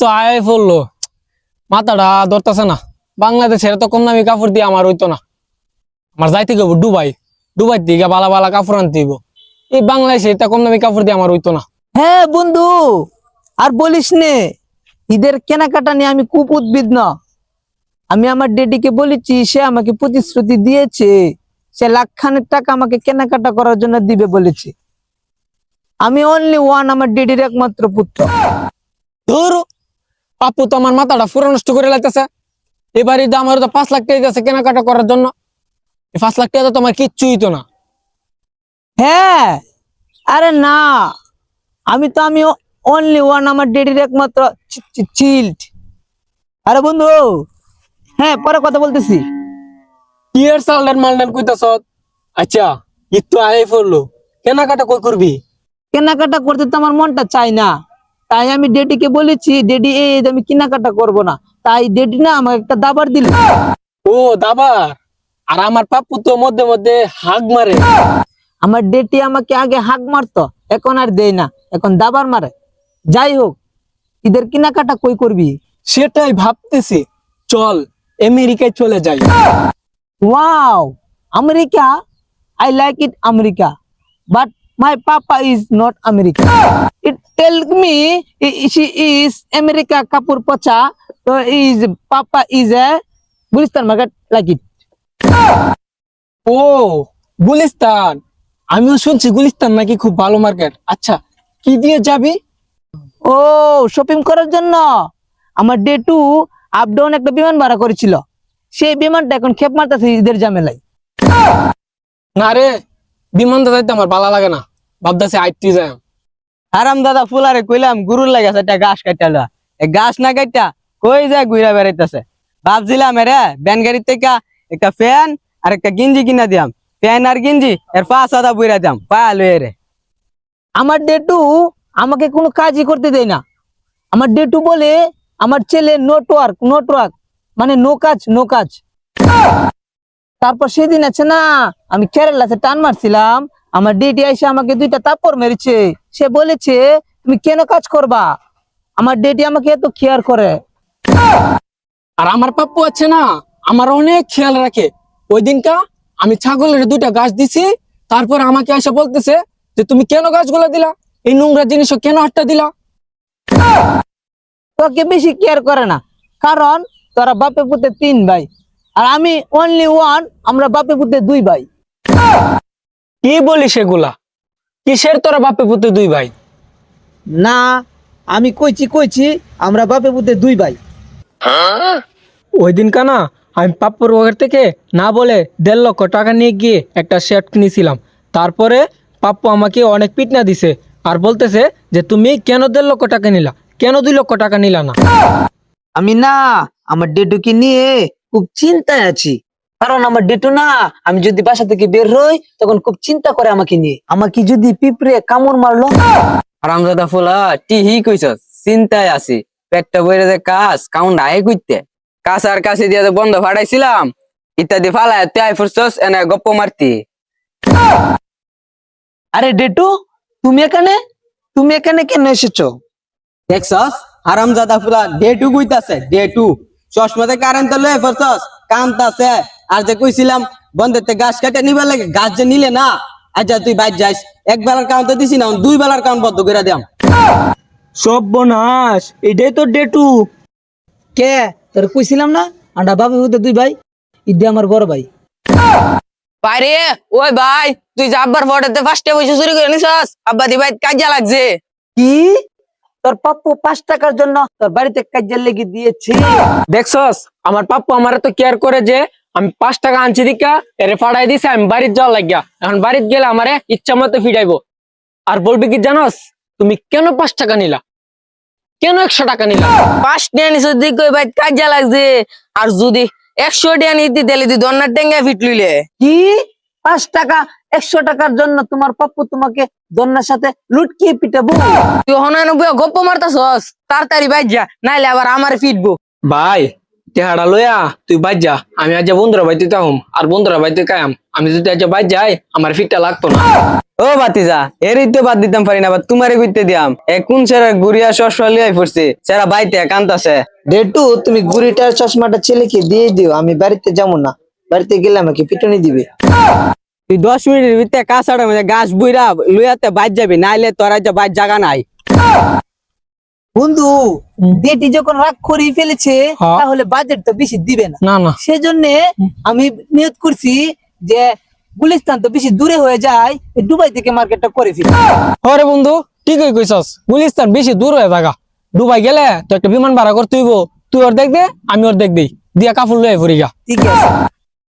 তো আয় পড়ল। মাথাটা ধরতেছে না। বাংলাদেশের এত কম দামি কাপড় দিয়ে আমার হইতো না। আমার যাইতে গেব ডুবাই ডুবাই দিকে বালা বালা কাপড় আনতে হইব। এই বাংলাদেশে এত কম দামি কাপড় দিয়ে আমার হইতো না। হ্যাঁ বন্ধু, আর বলিস নে, ঈদের কেনাকাটা নিয়ে আমি খুব না আমি আমার ডেডিকে বলেছি, সে আমাকে প্রতিশ্রুতি দিয়েছে। সে লাখখানেক টাকা আমাকে কেনাকাটা করার জন্য দিবে বলেছে। আমি অনলি ওয়ান আমার ডেডির একমাত্র পুত্র। ধরো পাপু তো আমার মাথাটা পুরো নষ্ট করে লাগতেছে এবার ঈদে আমার তো পাঁচ লাখ টাকা দিতেছে কেনাকাটা করার জন্য। এই পাঁচ লাখ টাকা তো তোমার কিচ্ছু হইতো না। হ্যাঁ আরে না আমি তো আমি অনলি ওয়ান আমার ডেডির একমাত্র চিল্ড আরে বন্ধু হ্যাঁ পরে কথা বলতেছি। কি এর সালডেন মালডেন কইতাছ? আচ্ছা ঈদ তো আয় পড়ল। কেনাকাটা কই করবি? কেনাকাটা করতে তো আমার মনটা চাই না। তাই আমি ডেডিকে বলেছি ডেডি এই আমি কেনাকাটা করব না। তাই ডেডি না আমাকে একটা দাবার দিল। ও দাবার? আর আমার পাপ্পু তো মধ্যে মধ্যে হাগ মারে। আমার ডেটি আমাকে আগে হাক মারতো এখন আর দেয় না এখন দাবার মারে। যাই হোক ঈদের কেনাকাটা কই করবি? সেটাই ভাবতেছি। চল আমেরিকায় চলে যাই। Wow America? I like it America. But my papa is not America it tell me she is America Kapoor পচা তো is papa is a Gulistan market like it ও গুলিস্তান আমিও শুনছি গুলিস্তান নাকি খুব ভালো মার্কেট আচ্ছা কি দিয়ে যাবি? ও শপিং করার জন্য। আমার ডে টু আপ ডাউন একটা বিমান ভাড়া করেছিল। সেই বিমানটা এখন খেপ মারতেছে ঈদের ঝামেলায়। না রে বিমানটা যাইতে আমার ভালো লাগে না। ভাবতেছি আইটি যাই আরাম দাদা, ফুলারে কইলাম, গুরুর লাগাছে একটা গাছ কাটালো এই গাছ না কাটা কই যায় ঘুরা বেড়াইতেছে। ভাবছিলাম রে ব্যান গাড়ির থেকে একটা ফ্যান আর একটা গিঞ্জি কিনা দিয়াম। ফ্যান আর গিঞ্জি, এর পাঁচ হাজার বইরা দিয়াম। পায়া লয়ে রে। আমার ডে টু আমাকে কোনো কাজই করতে দেয় না। আমার ডে টু বলে, আমার ছেলে নোট ওয়ার্ক নোট ওয়ার্ক মানে নো কাজ নো কাজ। তারপর সেদিন আছে না আমি কেরালাতে টান মারছিলাম আমার ডেটি এসে আমাকে দুইটা তাপর মেরেছে। সে বলেছে তুমি কেন কাজ করবা? আমার ডেটি আমাকে এত কেয়ার করে। আর আমার পাপ্পু আছে না আমার অনেক খেয়াল রাখে। ওই দিনকা আমি ছাগলের দুইটা গাছ দিছি তারপর আমাকে এসে বলতেছে যে তুমি কেন গাছগুলো দিলা? এই নোংরা জিনিস কেন হাটটা দিলা? তোকে বেশি কেয়ার করে না কারণ তোরা বাপে পুতে তিন ভাই। আর আমি অনলি ওয়ান আমরা বাপে পুতে দুই ভাই। কি বলি সেগুলা কিসের তোরা বাপে পুতে দুই ভাই? না আমি কইছি কইছি আমরা বাপে পুতে দুই ভাই। ওই দিন কানা আমি পাপ্পুর ওখান থেকে না বলে দেড় লক্ষ টাকা নিয়ে গিয়ে একটা শার্ট কিনেছিলাম। তারপরে পাপ্পু আমাকে অনেক পিটনা দিছে আর বলতেছে যে তুমি কেন দেড় লক্ষ টাকা নিলা? কেন দুই লক্ষ টাকা নিলা না? আমি না আমার ডেটুকে নিয়ে খুব চিন্তায় আছি। কারণ আমার ডেটু না আমি যদি বাসা থেকে বের হই তখন খুব চিন্তা করে আমাকে নিয়ে। আমাকে যদি পিঁপড়ে কামড় মারলো আরাম দাদা ফুলা টি হি কইছ চিন্তায় আছি। পেটটা বইরে যে কাজ কাউন্ট আয় কইতে। কাজ আর কাছে দিয়ে বন্ধ ফাটাইছিলাম ইত্যাদি ফালায় তুই আই ফুরছস এনে গপ্প মারতি। আরে ডেটু তুমি এখানে? তুমি এখানে কেন এসেছ? দেখছস আরাম দাদা ফুলা ডে টু কইতাছে ডে টু চশমাতে কারেন্ট তো লয়ে ফরছস কামতাছে আর যে কইছিলাম বন্ধেতে গাছ কাটে নিবার লাগে গাছ যে নিলে না আচ্ছা তুই বাইর যাইস এক বেলার কাউন্ট তো দিছি না দুই বেলার কাউন্ট বদ্ধ করে দিয়াম। সব বনাস এটাই তো ডেটু। কে? তোর কইছিলাম না? আন্ডা বাবু হতে দুই ভাই ইদে আমার বড় ভাই। পারে ওই ভাই তুই যে আব্বার ফটোতে ফার্স্টে বসে চুরি করে নিছস আব্বা দি ভাই কাজে লাগছে। কি? তোর পাপ্পু পাঁচ টাকার জন্য তোর বাড়িতে কাজের লেগে দিয়েছে। দেখছস আমার পাপ্পু আমার তো কেয়ার করে যে আমি পাঁচ টাকা আনছি দিকা এরে ফাড়াই দিছে আমি বাড়ির যাওয়া লাগিয়া। এখন বাড়িতে গেলে আমারে ইচ্ছা মতো ফিরাইবো। আর বলবি কি জানোস তুমি কেন পাঁচ টাকা নিলা? কেন একশো টাকা নিলা? পাঁচ টিয়া নিছ দিক ভাই কাজে লাগছে। আর যদি একশো টিয়া নিতে দিলে তুই দন্নার টেঙ্গা ফিটলিলে কি? পাঁচ টাকা একশো টাকার জন্য তোমার পাপ্পু তোমাকে দন্নার সাথে লুটকিয়ে পিটাবো। তুই হনায় গপ্প মারতাছস। তাড়াতাড়ি বাইর যা নাইলে আবার আমার ফিটবো। ভাই টেহাড়া লইয়া তুই বাইর যা। আমি আজ বন্ধুরা বাইতে তাহম আর বন্ধুরা বাইতে কায়াম আমি? যদি আজ বাইর যাই আমার ফিটটা লাগতো না। ও বাতিজা এরই তো বাদ দিতাম পারি না বাট তোমারে কইতে দিয়াম। এ কোন সেরা গুড়িয়া চশমা লিয়াই পড়ছে সেরা বাইতে কান্তাছে ডেটু তুমি গুড়িটার চশমাটা ছেলেকে দিয়ে দিও আমি বাড়িতে যাব না। বাড়িতে গেলে আমাকে পিটনি দিবে। তুই দশ মিনিটের ভিতরে মধ্যে গাছ বুইরা লুয়াতে বাইর যাবি নাইলে তোরা যে বাইর জায়গা নাই। বন্ধু ডেটি যখন রাগ করে ফেলেছে হ্যাঁ। তাহলে বাজেট তো বেশি দিবে না। সেজন্য আমি নিয়ত করছি যে গুলিস্তান তো বেশি দূরে হয়ে যায় দুবাই থেকে মার্কেটটা করে ফেলি। হরে বন্ধু ঠিকই কইছস। গুলিস্তান বেশি দূর হয়ে থাকা। দুবাই গেলে তো একটা বিমান ভাড়া করতে হইব। তুই ওর দেখ দে আমি ওর দেখ দেই। দিয়া কাপড় লয়ে ফুরি গা। ঠিক আছে।